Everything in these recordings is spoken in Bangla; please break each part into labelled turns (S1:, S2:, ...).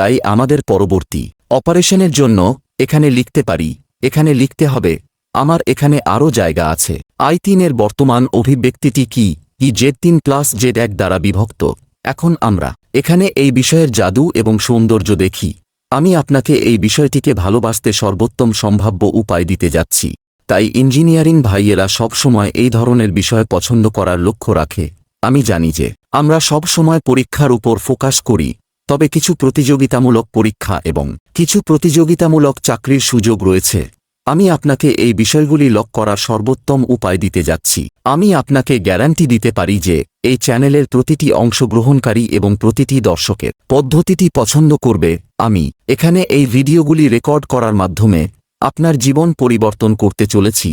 S1: তাই আমাদের পরবর্তী অপারেশনের জন্য এখানে লিখতে পারি, এখানে লিখতে হবে, আমার এখানে আরও জায়গা আছে। আই তিনের বর্তমান অভিব্যক্তিটি কি? ই জেড তিন প্লাস জেড এক দ্বারা বিভক্ত। এখন আমরা এখানে এই বিষয়ের জাদু এবং সৌন্দর্য দেখি। আমি আপনাকে এই বিষয়টিকে ভালোবাসতে সর্বোত্তম সম্ভাব্য উপায় দিতে যাচ্ছি। তাই ইঞ্জিনিয়ারিং ভাইয়েরা সবসময় এই ধরনের বিষয় পছন্দ করার লক্ষ্য রাখে। আমি জানি যে আমরা সব সময় পরীক্ষার উপর ফোকাস করি তবে কিছু প্রতিযোগিতামূলক পরীক্ষা এবং কিছু প্রতিযোগিতামূলক চাকরির সুযোগ রয়েছে। আমি আপনাকে এই বিষয়গুলি লক করার সর্বোত্তম উপায় দিতে যাচ্ছি। আমি আপনাকে গ্যারান্টি দিতে পারি যে, এই চ্যানেলের প্রতিটি অংশগ্রহণকারী এবং প্রতিটি দর্শকের পদ্ধতিটি পছন্দ করবে। আমি এখানে এই ভিডিওগুলি রেকর্ড করার মাধ্যমে আপনার জীবন পরিবর্তন করতে চলেছি।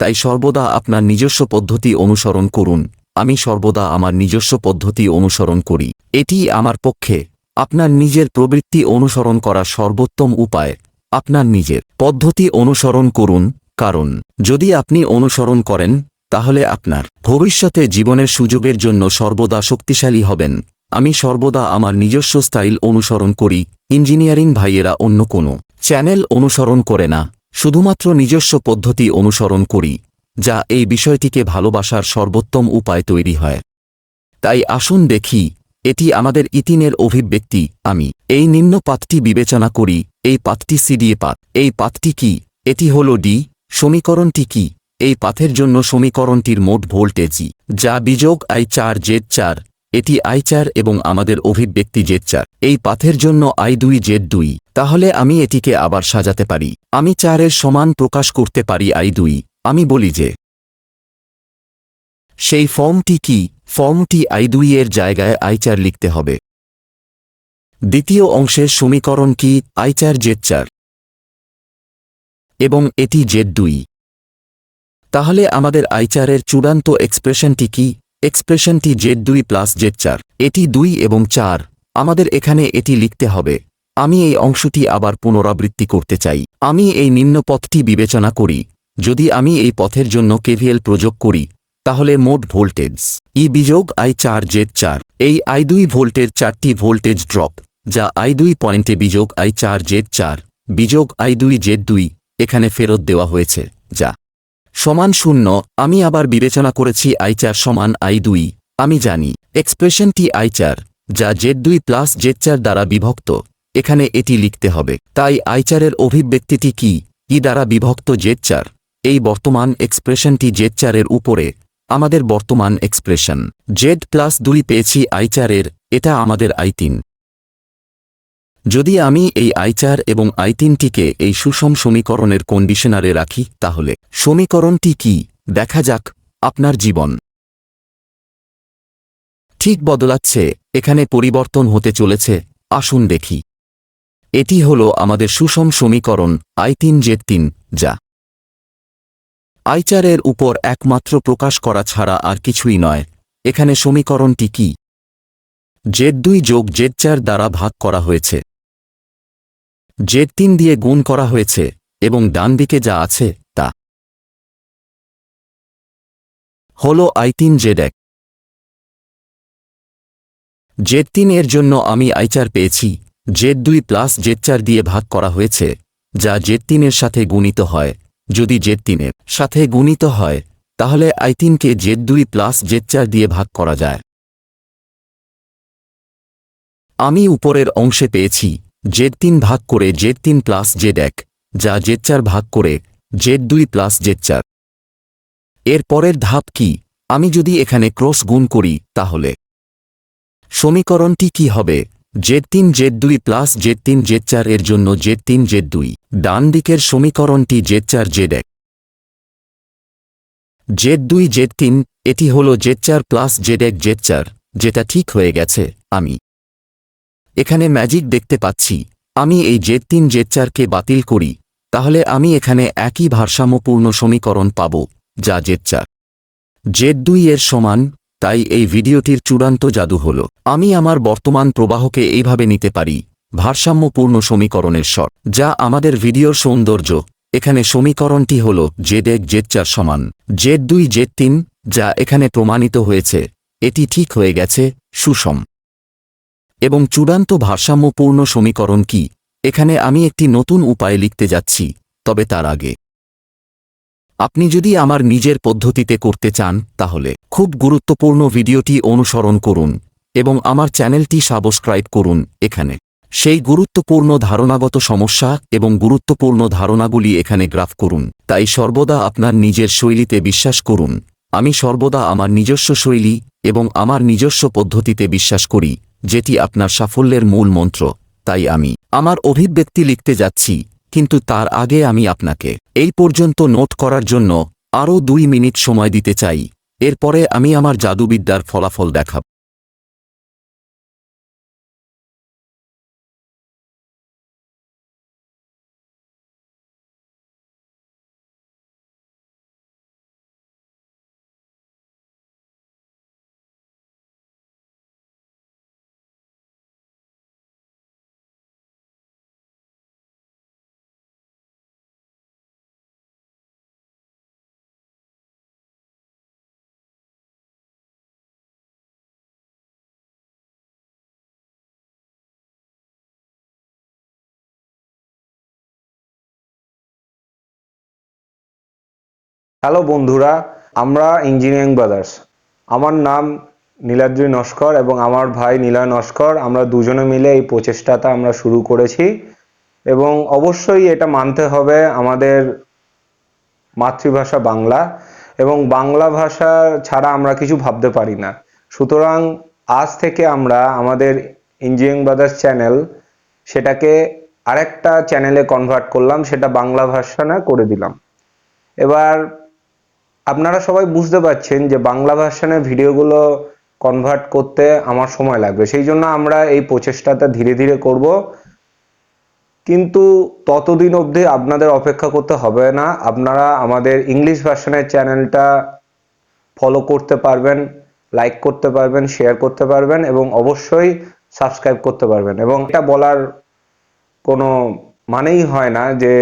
S1: তাই সর্বদা আপনার নিজস্ব পদ্ধতি অনুসরণ করুন। আমি সর্বদা আমার নিজস্ব পদ্ধতি অনুসরণ করি। এটি আমার পক্ষে আপনার নিজের প্রবৃত্তি অনুসরণ করার সর্বোত্তম উপায়। আপনার নিজের পদ্ধতি অনুসরণ করুন, কারণ যদি আপনি অনুসরণ করেন, তাহলে আপনার ভবিষ্যতে জীবনের সুযোগের জন্য সর্বদা শক্তিশালী হবেন। আমি সর্বদা আমার নিজস্ব স্টাইল অনুসরণ করি, ইঞ্জিনিয়ারিং ভাইয়েরা অন্য কোনো চ্যানেল অনুসরণ করে না, শুধুমাত্র নিজস্ব পদ্ধতি অনুসরণ করি, যা এই বিষয়টিকে ভালোবাসার সর্বোত্তম উপায় তৈরি হয়। তাই আসুন দেখি এটি আমাদের ইতিনের অভিব্যক্তি, আমি এই নিম্ন পাতটি বিবেচনা করি, এই পাতটি সিডিএ পাত এই পাতটি কি, এটি হল ডি, সমীকরণটি কি, এই পাথের জন্য সমীকরণটির মোট ভোল্টেজই যা বিযোগ আই চার জেড চার, এটি আই চার এবং আমাদের অভিব্যক্তি জেড চার, এই পাথের জন্য আই দুই জেড দুই, তাহলে আমি এটিকে আবার সাজাতে পারি, আমি চারের সমান প্রকাশ করতে পারি আই দুই, আমি বলি যে, সেই ফর্মটি কি ফর্মটি আই দুই এর জায়গায় আই চার লিখতে হবে। দ্বিতীয় অংশের সমীকরণ কি? আই চার জেড চার। এবং এটি জেড দুই। তাহলে আমাদের আইচারের চূড়ান্ত এক্সপ্রেশনটি কি? এক্সপ্রেশনটি জেড দুই প্লাস জেড চার। এটি দুই এবং চার। আমাদের এখানে এটি লিখতে হবে। আমি এই অংশটি আবার পুনরাবৃত্তি করতে চাই। আমি এই নিম্ন পথটি বিবেচনা করি। যদি আমি এই পথের জন্য কেভিএল প্রয়োগ করি তাহলে মোট ভোল্টেজ ই বিযোগ আই চার জেড চার। এই আই দুই ভোল্টের চারটি ভোল্টেজ ড্রপ যা আই দুই পয়েন্টে বিযোগ আই চার জেড চার, বিযোগ আই দুই জেড দুই, এখানে ফেরত দেওয়া হয়েছে, যা সমান শূন্য। আমি আবার বিবেচনা করেছি আই চার সমান আই দুই। আমি জানি, এক্সপ্রেশনটি আই চার, যা জেড দুই প্লাস জেড চার দ্বারা বিভক্ত। এখানে এটি লিখতে হবে, তাই আই চারের অভিব্যক্তিটি কি? ই দ্বারা বিভক্ত জেড চার। এই বর্তমান এক্সপ্রেশনটি জেড চারের উপরে আমাদের বর্তমান এক্সপ্রেশন জেড প্লাস দুই পেয়েছি আই চারের, এটা আমাদের আই তিন। যদি আমি এই আই চার এবং আই তিনটিকে এই সুষম সমীকরণের কন্ডিশনারে রাখি, তাহলে সমীকরণটি কি? দেখা যাক, আপনার জীবন। ঠিক বদলাচ্ছে, এখানে পরিবর্তন হতে চলেছে, আসুন দেখি। এটি হল আমাদের সুষম সমীকরণ, আই তিন জেড তিন, যা আইচারের উপর একমাত্র প্রকাশ করা ছাড়া আর কিছুই নয়। এখানে সমীকরণটি কি? জেড দুই যোগ জেড চার দ্বারা ভাগ করা হয়েছে। জেড তিন দিয়ে গুণ করা হয়েছে, এবং ডান দিকে যা আছে, তা। হল আই তিন জেড এক। জেড তিন এর জন্য আমি আইচার পেয়েছি, জেড দুই প্লাস জেড চার দিয়ে ভাগ করা হয়েছে, যা জেড তিনের সাথে গুণিত হয়। যদি জেড তিনের সাথে গুণিত হয়, তাহলে আই তিনকে জেড দুই প্লাস জেড চার দিয়ে ভাগ করা যায়। আমি উপরের অংশে পেয়েছি জেড তিন ভাগ করে জেড তিন প্লাস জেড এক, যা জেড চার ভাগ করে জেড দুই প্লাস জেড চার। এর পরের ধাপ কি? আমি যদি এখানে ক্রস গুণ করি, তাহলে? সমীকরণটি কি হবে? জেড তিন, জেড দুই প্লাস জেড তিন, জেড চার এর জন্য জেড তিন, জেড দুই। ডান দিকের সমীকরণটি জেড চার, জেড এক। জেড দুই, জেড তিন, এটি হল জেড চার প্লাস জেড এক, জেড চার, যেটা ঠিক হয়ে গেছে, আমি। এখানে ম্যাজিক দেখতে পাচ্ছি। আমি এই জেড তিন, জেড চারকে বাতিল করি, তাহলে আমি এখানে একই ভারসাম্যপূর্ণ সমীকরণ পাব, যা জেড চার। জেড দুই এর সমান তাই এই ভিডিওটির চূড়ান্ত জাদু হল। আমি আমার বর্তমান প্রবাহকে এইভাবে নিতে পারি। ভারসাম্যপূর্ণ সমীকরণের স্বর যা আমাদের ভিডিওর সৌন্দর্য। এখানে সমীকরণটি হল জেড এক, জেড চার সমান জেড দুই, জেড তিন, যা এখানে প্রমাণিত হয়েছে। এটি ঠিক হয়ে গেছে, সুষম। এবং চূড়ান্ত ভারসাম্যপূর্ণ সমীকরণ কি? এখানে আমি একটি নতুন উপায় লিখতে যাচ্ছি, তবে তার আগে। আপনি যদি আমার নিজের পদ্ধতিতে করতে চান, তাহলে খুব গুরুত্বপূর্ণ ভিডিওটি অনুসরণ করুন এবং আমার চ্যানেলটি সাবস্ক্রাইব করুন এখানে। সেই গুরুত্বপূর্ণ ধারণাগত সমস্যা এবং গুরুত্বপূর্ণ ধারণাগুলি এখানে গ্রাফ করুন। তাই সর্বদা আপনার নিজের শৈলীতে বিশ্বাস করুন। আমি সর্বদা আমার নিজস্ব শৈলী এবং আমার নিজস্ব পদ্ধতিতে বিশ্বাস করি, যেটি আপনার সাফল্যের মূল মন্ত্র। তাই আমি আমার অভিব্যক্তি লিখতে যাচ্ছি। কিন্তু তার আগে আমি আপনাকে এই পর্যন্ত নোট করার জন্য আরও দুই মিনিট সময় দিতে চাই। এরপরে আমি আমার জাদুবিদ্যার ফলাফল দেখাব।
S2: হ্যালো বন্ধুরা, আমরা ইঞ্জিনিয়ারিং ব্রাদার্স আমার নাম নীলাদ্রি নস্কর এবং আমার ভাই নীলয় নস্কর। আমরা দুজনে মিলে এই প্রচেষ্টাটা আমরা শুরু করেছি এবং অবশ্যই এটা মানতে হবে আমাদের মাতৃভাষা বাংলা এবং বাংলা ভাষা ছাড়া আমরা কিছু ভাবতে পারি না। সুতরাং আজ থেকে আমরা আমাদের ইঞ্জিনিয়ারিং ব্রাদার্স চ্যানেল সেটাকে আরেকটা চ্যানেলে কনভার্ট করলাম, সেটা বাংলা ভাষানা করে দিলাম। এবার আপনারা সবাই বুঝতে পারছেন যে বাংলা ভার্সানের ভিডিওগুলো কনভার্ট করতে আমার সময় লাগবে। সেই জন্য আমরা এই প্রচেষ্টাটা ধীরে ধীরে করব। কিন্তু ততদিন অবধি আপনাদের অপেক্ষা করতে হবে না। আপনারা আমাদের ইংলিশ ভার্সানের চ্যানেলটা ফলো করতে পারবেন লাইক করতে পারবেন শেয়ার করতে পারবেন এবং অবশ্যই সাবস্ক্রাইব করতে পারবেন। এবং এটা বলার কোনো মানেই হয় না যে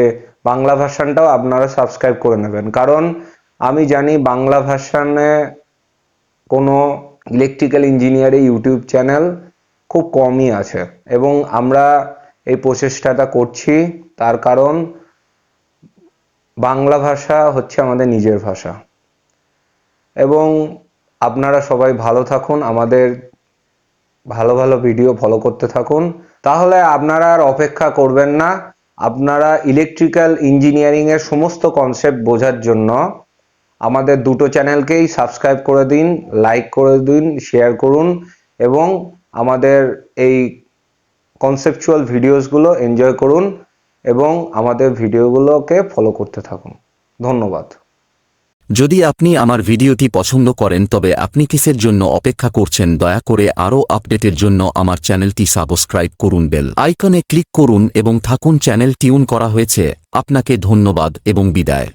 S2: বাংলা ভার্সানটাও আপনারা সাবস্ক্রাইব করে নেবেন। কারণ আমি জানি বাংলা ভার্সানে কোনো ইলেকট্রিক্যাল ইঞ্জিনিয়ারিং ইউটিউব চ্যানেল খুব কমই আছে এবং আমরা এই প্রচেষ্টাটা করছি। তার কারণ বাংলা ভাষা হচ্ছে আমাদের নিজের ভাষা। এবং আপনারা সবাই ভালো থাকুন, আমাদের ভালো ভালো ভিডিও ফলো করতে থাকুন। তাহলে আপনারা আর অপেক্ষা করবেন না, আপনারা ইলেকট্রিক্যাল ইঞ্জিনিয়ারিংয়ের সমস্ত কনসেপ্ট বোঝার জন্য আমাদের দুটো চ্যানেলকেই সাবস্ক্রাইব করে দিন, লাইক করে দিন, শেয়ার করুন এবং আমাদের এই কনসেপচুয়াল ভিডিওসগুলো এনজয় করুন এবং আমাদের ভিডিওগুলোকে ফলো করতে থাকুন। ধন্যবাদ।
S1: যদি আপনি আমার ভিডিওটি পছন্দ করেন, তবে আপনি কিসের জন্য অপেক্ষা করছেন, দয়া করে আরও আপডেটের জন্য আমার চ্যানেলটি সাবস্ক্রাইব করুন, বেল আইকনে ক্লিক করুন এবং থাকুন, চ্যানেল টিউন করা হয়েছে। আপনাকে ধন্যবাদ এবং বিদায়।